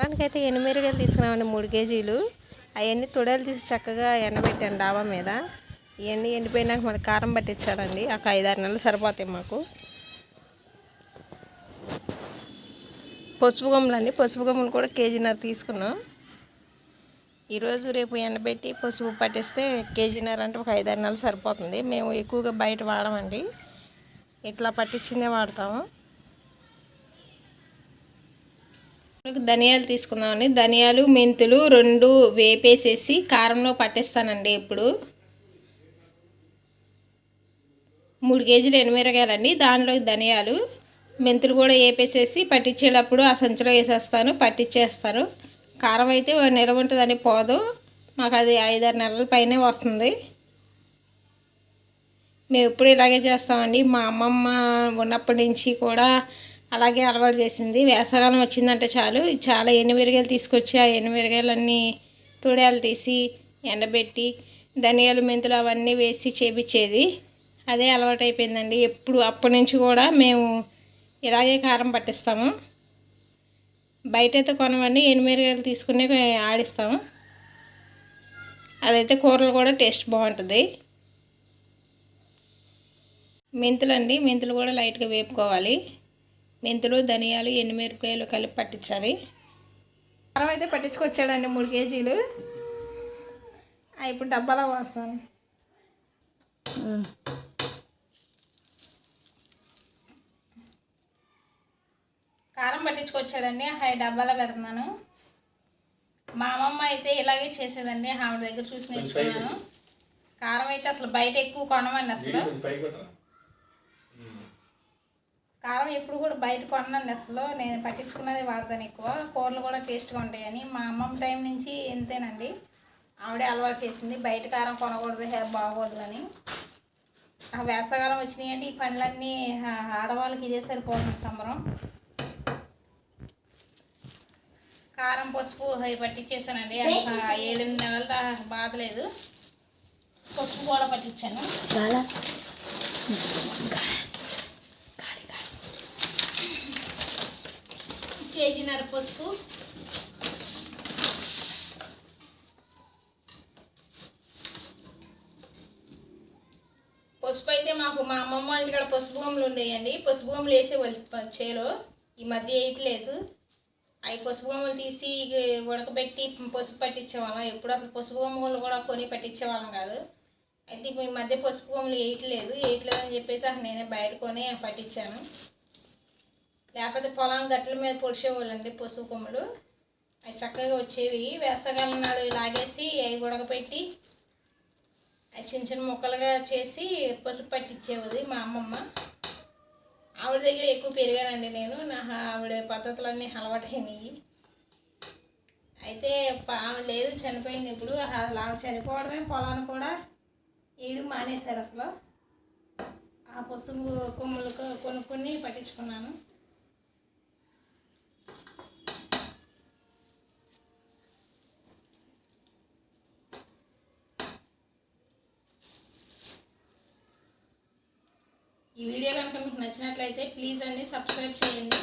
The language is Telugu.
కారానికి అయితే ఎనిమిరగాయలు తీసుకున్నామండి మూడు కేజీలు. అవన్నీ తొడలు తీసి చక్కగా ఎండబెట్టాను డాబా మీద. ఇవన్నీ ఎండిపోయినాక మనకి కారం పట్టించాలండి ఒక ఐదారు నెలలు సరిపోతాయి మాకు. పసుపు గమ్ములు అండి. పసుపు గమ్ములు కూడా కేజీన్నర తీసుకున్నాం. ఈరోజు రేపు ఎండబెట్టి పసుపు పట్టిస్తే కేజీన్నర అంటే ఒక ఐదారు నెలలు సరిపోతుంది. మేము ఎక్కువగా బయట వాడమండి. ఇట్లా పట్టించిందే వాడతాము ఇప్పుడు ధనియాలు తీసుకుందామండి. ధనియాలు మెంతులు రెండు వేపేసేసి కారంలో పట్టిస్తానండి ఇప్పుడు. మూడు కేజీలు ఎనిమిరగాయలండి. దానిలో ధనియాలు మెంతులు కూడా వేపేసేసి పట్టించేటప్పుడు ఆ సంచిలో వేసేస్తాను పట్టించేస్తారు కారం అయితే నిలవ ఉంటుందని పోదు. మాకు అది ఐదారు నెలల పైనే వస్తుంది. మేము ఎప్పుడు ఇలాగే చేస్తామండి. మా అమ్మమ్మ ఉన్నప్పటి నుంచి కూడా అలాగే అలవాటు చేసింది. వేసవకాలం వచ్చిందంటే చాలు. చాలా ఎనిమిరగాయలు తీసుకొచ్చి ఆ ఎనిమిరగాయలన్నీ తుడాలు తీసి ఎండబెట్టి ధనియాలు మెంతులు అవన్నీ వేసి చేపించేది. అదే అలవాటు అయిపోయిందండి ఎప్పుడు అప్పటి నుంచి కూడా మేము ఇలాగే కారం పట్టిస్తాము. బయట అయితే కొనమండి. ఎనిమిరగాయలు తీసుకునే ఆడిస్తాము. అదైతే కూరలు కూడా టేస్ట్ బాగుంటుంది. మెంతులు అండి మెంతులు కూడా లైట్గా వేపుకోవాలి. మెంతులు ధనియాలు ఎండుమిరపకాయలు కలిపి పట్టించాలి. కారం అయితే పట్టించుకొచ్చాడండి మూడు కేజీలు. ఇప్పుడు డబ్బాలో పోస్తాను. కారం పట్టించుకొచ్చాడండి. హై డబ్బాలో పెడుతున్నాను. మా అమ్మమ్మ అయితే ఇలాగే చేసేదండి. ఆవిడ దగ్గర చూసి నేర్చుకున్నాను. కారం అయితే అసలు బయట ఎక్కువ కొనమండి అసలు. కారం ఎప్పుడు కూడా బయట కొనండి అసలు. నేను పట్టించుకున్నది వాడతాను ఎక్కువ. కూరలు కూడా టేస్ట్గా ఉంటాయని. మా అమ్మమ్మ టైం నుంచి ఎంతేనండి ఆవిడే అలవాటు చేసింది. బయట కారం కొనకూడదు హే బాగోదు అని. ఆ వేసవకాలం వచ్చినాయండి ఈ పండ్లన్నీ ఆడవాళ్ళకి ఇదే సరిపోతుంది సంబరం. కారం పసుపు అవి పట్టించేసానండి ఏడెనిమిది నెలల బాధ బాధలేదు పసుపు కూడా పట్టించాను కేజీన్నర పసుపు పసుపు అయితే మాకు మా అమ్మమ్మ వాళ్ళ ఇక్కడ పసుపు బొమ్మలు ఉండేయండి. పసుపు బొమ్మలు వేసే చేలో. ఈ మధ్య వేయట్లేదు. అవి పసుపు బొమ్మలు తీసి ఇక ఉడకబెట్టి పసుపు పట్టించేవాళ్ళం. ఎప్పుడు అసలు పసుపు బొమ్మలు కూడా కొని పట్టించేవాళ్ళం కాదు. అయితే ఈ మధ్య పసుపు గమ్ములు వేయట్లేదు. వేయట్లేదు అని చెప్పేసి అసలు నేనే బయట కొని పట్టించాను. లేకపోతే పొలం గట్ల మీద పొడిచేవాళ్ళండి పసుపు కొమ్ములు. అవి చక్కగా వచ్చేవి. వేసవకాలం నాడు లాగేసి అవి ఉడకపెట్టి అవి చిన్న చిన్న ముక్కలుగా చేసి పసుపు పట్టించేది మా అమ్మమ్మ. ఆవిడ దగ్గర ఎక్కువ పెరిగానండి నేను. నా ఆవిడ పద్ధతులన్నీ అలవాటైనవి అయితే ప- ఆవిడ లేదు చనిపోయింది ఇప్పుడు. అసలు ఆవిడ చనిపోవడమే పొలాన్ని కూడా వేయడం మానేశారు అసలు. ఆ పసుపు కొమ్ములు కొనుక్కొని పట్టించుకున్నాను. ఈ వీడియో కనుక మీకు నచ్చినట్లయితే ప్లీజ్ అండి సబ్స్క్రైబ్ చేయండి.